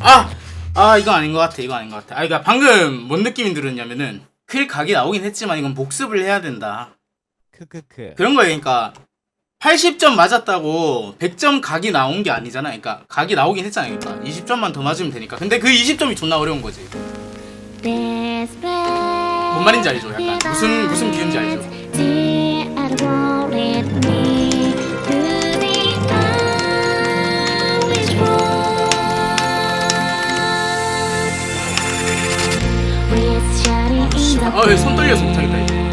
아! 아 이거 아닌 것 같아 이거 아닌 것 같아. 아 그러니까 방금 뭔 느낌이 들었냐면은 클 각이 나오긴 했지만 이건 복습을 해야 된다. 크크크. 그런 거예요. 그러니까 80점 맞았다고 100점 각이 나온 게 아니잖아. 그러니까 각이 나오긴 했잖아 그러니까 20점만 더 맞으면 되니까. 근데 그 20점이 존나 어려운 거지 뭔 말인지 알죠 약간 무슨 무슨 비유인지 알죠 Dear, I won't let me to the Irish road. With shouting in the 아왜 손 떨려서 못하겠다 이거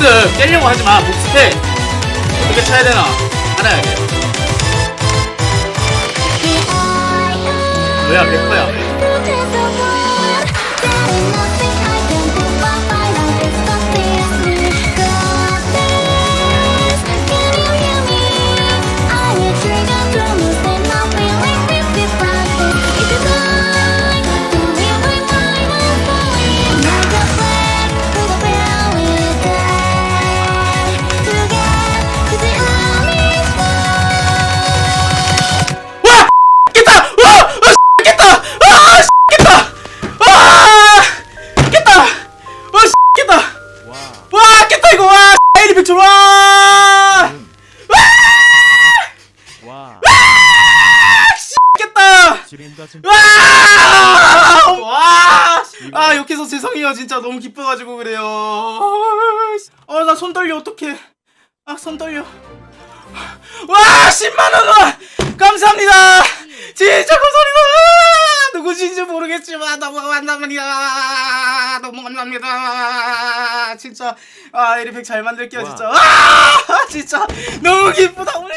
복습 깨려고 하지마. 복습해. 어떻게 쳐야 되나? 알아야 돼. 뭐야 100%야 백출 와! 와. 아, 욕해서 죄송해요. 진짜 너무 기뻐가지고 그래요. 어, 나 손 떨려. 어떡해. 아, 손 떨려. 와! 10만원 원! 감사합니다! 진짜 감사합니다! 누구신지 모르겠지만 너무 감사합니다! 너무 감사합니다! 진짜, 아, 에리팩 잘 만들게요, 진짜. 아! 진짜, 너무 기쁘다, 오늘.